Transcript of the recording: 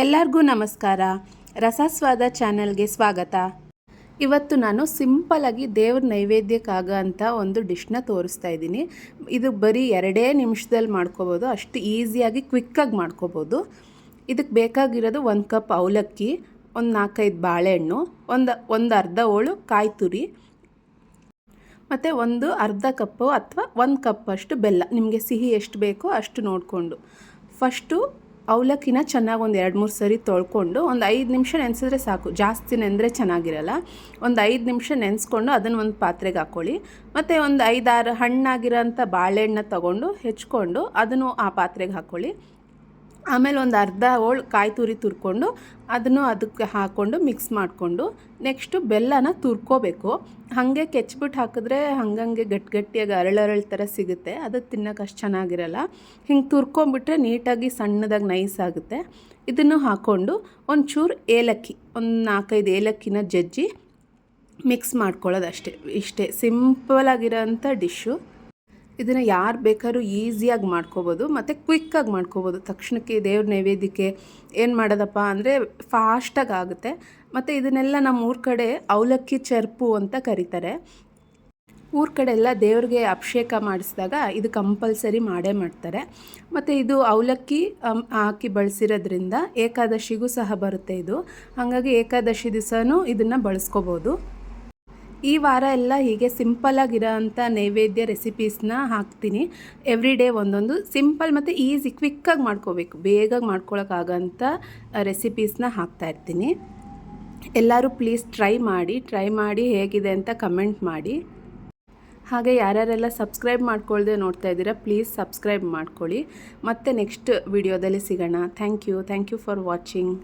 ಎಲ್ಲರಿಗೂ ನಮಸ್ಕಾರ. ರಸಸ್ವಾದ ಚಾನಲ್ಗೆ ಸ್ವಾಗತ. ಇವತ್ತು ನಾನು ಸಿಂಪಲಾಗಿ ದೇವ್ರ ನೈವೇದ್ಯಕ್ಕಾಗೋಂಥ ಒಂದು ಡಿಶ್ನ ತೋರಿಸ್ತಾ ಇದ್ದೀನಿ. ಇದು ಬರೀ ಎರಡೇ ನಿಮಿಷದಲ್ಲಿ ಮಾಡ್ಕೋಬೋದು. ಅಷ್ಟು ಈಸಿಯಾಗಿ ಕ್ವಿಕ್ಕಾಗಿ ಮಾಡ್ಕೋಬೋದು. ಇದಕ್ಕೆ ಬೇಕಾಗಿರೋದು ಒಂದು ಕಪ್ ಅವಲಕ್ಕಿ, ಒಂದು ನಾಲ್ಕೈದು ಬಾಳೆಹಣ್ಣು, ಒಂದು ಒಂದು ಅರ್ಧ ಹೋಳು ಕಾಯಿ ತುರಿ, ಮತ್ತು ಒಂದು ಅರ್ಧ ಕಪ್ಪು ಅಥವಾ ಒಂದು ಕಪ್ಪಷ್ಟು ಬೆಲ್ಲ. ನಿಮಗೆ ಸಿಹಿ ಎಷ್ಟು ಬೇಕೋ ಅಷ್ಟು ನೋಡಿಕೊಂಡು. ಫಸ್ಟು ಅವಲಕ್ಕಿನ ಚೆನ್ನಾಗಿ ಒಂದು ಎರಡು ಮೂರು ಸರಿ ತೊಳ್ಕೊಂಡು ಒಂದು ಐದು ನಿಮಿಷ ನೆನೆಸಿದ್ರೆ ಸಾಕು. ಜಾಸ್ತಿ ನೆಂದರೆ ಚೆನ್ನಾಗಿರಲ್ಲ. ಒಂದು ಐದು ನಿಮಿಷ ನೆನೆಸ್ಕೊಂಡು ಅದನ್ನು ಒಂದು ಪಾತ್ರೆಗೆ ಹಾಕ್ಕೊಳ್ಳಿ ಮತ್ತು ಒಂದು ಐದಾರು ಹಣ್ಣಾಗಿರೋಂಥ ಬಾಳೆಹಣ್ಣ ತೊಗೊಂಡು ಹೆಚ್ಕೊಂಡು ಅದನ್ನು ಆ ಪಾತ್ರೆಗೆ ಹಾಕ್ಕೊಳ್ಳಿ ಆಮೇಲೆ ಒಂದು ಅರ್ಧ ಹೋಳು ಕಾಯಿ ತುರಿ ತುರ್ಕೊಂಡು ಅದನ್ನು ಅದಕ್ಕೆ ಹಾಕ್ಕೊಂಡು ಮಿಕ್ಸ್ ಮಾಡಿಕೊಂಡು ನೆಕ್ಸ್ಟು ಬೆಲ್ಲನ ತುರ್ಕೋಬೇಕು. ಹಾಗೆ ಕೆಚ್ಬಿಟ್ಟು ಹಾಕಿದ್ರೆ ಹಂಗಂಗೆ ಗಟ್ಟಿ ಗಟ್ಟಿಯಾಗಿ ಅರಳರಳು ಥರ ಸಿಗುತ್ತೆ. ಅದು ತಿನ್ನೋಕೆ ಅಷ್ಟು ಚೆನ್ನಾಗಿರಲ್ಲ. ಹಿಂಗೆ ತುರ್ಕೊಂಬಿಟ್ರೆ ನೀಟಾಗಿ ಸಣ್ಣದಾಗಿ ನೈಸ್ ಆಗುತ್ತೆ. ಇದನ್ನು ಹಾಕ್ಕೊಂಡು ಒಂಚೂರು ಏಲಕ್ಕಿ, ಒಂದು ನಾಲ್ಕೈದು ಏಲಕ್ಕಿನ ಜಜ್ಜಿ ಮಿಕ್ಸ್ ಮಾಡ್ಕೊಳ್ಳೋದು ಅಷ್ಟೇ. ಇಷ್ಟೇ. ಸಿಂಪಲಾಗಿರೋಂಥ ಡಿಶ್ಶು. ಇದನ್ನು ಯಾರು ಬೇಕಾದ್ರೂ ಈಸಿಯಾಗಿ ಮಾಡ್ಕೋಬೋದು, ಮತ್ತು ಕ್ವಿಕ್ಕಾಗಿ ಮಾಡ್ಕೋಬೋದು. ತಕ್ಷಣಕ್ಕೆ ದೇವ್ರ ನೈವೇದ್ಯಕ್ಕೆ ಏನು ಮಾಡೋದಪ್ಪ ಅಂದರೆ ಫಾಸ್ಟಾಗಿ ಆಗುತ್ತೆ. ಮತ್ತು ಇದನ್ನೆಲ್ಲ ನಮ್ಮ ಊರ ಕಡೆ ಅವಲಕ್ಕಿ ಚರ್ಪು ಅಂತ ಕರೀತಾರೆ. ಊರ ಕಡೆ ಎಲ್ಲ ದೇವ್ರಿಗೆ ಅಭಿಷೇಕ ಮಾಡಿಸಿದಾಗ ಇದು ಕಂಪಲ್ಸರಿ ಮಾಡೇ ಮಾಡ್ತಾರೆ. ಮತ್ತು ಇದು ಅವಲಕ್ಕಿ ಹಾಕಿ ಬಳಸಿರೋದ್ರಿಂದ ಏಕಾದಶಿಗೂ ಸಹ ಬರುತ್ತೆ ಇದು. ಹಾಗಾಗಿ ಏಕಾದಶಿ ದಿವಸನೂ ಇದನ್ನು ಬಳಸ್ಕೋಬೋದು. ಈ ವಾರ ಎಲ್ಲ ಹೀಗೆ ಸಿಂಪಲ್ಲಾಗಿರೋ ಅಂಥ ನೈವೇದ್ಯ ರೆಸಿಪೀಸ್ನ ಹಾಕ್ತೀನಿ. ಎವ್ರಿ ಡೇ ಒಂದೊಂದು ಸಿಂಪಲ್ ಮತ್ತು ಈಸಿ ಕ್ವಿಕ್ಕಾಗಿ ಮಾಡ್ಕೋಬೇಕು. ಬೇಗ ಮಾಡ್ಕೊಳಕ್ಕಾಗಂಥ ರೆಸಿಪೀಸ್ನ ಹಾಕ್ತಾಯಿರ್ತೀನಿ ಎಲ್ಲರೂ ಪ್ಲೀಸ್ ಟ್ರೈ ಮಾಡಿ ಟ್ರೈ ಮಾಡಿ ಹೇಗಿದೆ ಅಂತ ಕಮೆಂಟ್ ಮಾಡಿ. ಹಾಗೆ ಯಾರ್ಯಾರೆಲ್ಲ ಸಬ್ಸ್ಕ್ರೈಬ್ ಮಾಡ್ಕೊಳ್ದೆ ನೋಡ್ತಾ ಇದ್ದೀರಾ, ಪ್ಲೀಸ್ ಸಬ್ಸ್ಕ್ರೈಬ್ ಮಾಡ್ಕೊಳ್ಳಿ. ಮತ್ತೆ ನೆಕ್ಸ್ಟ್ ವಿಡಿಯೋದಲ್ಲಿ ಸಿಗೋಣ. Thank you. Thank you for watching.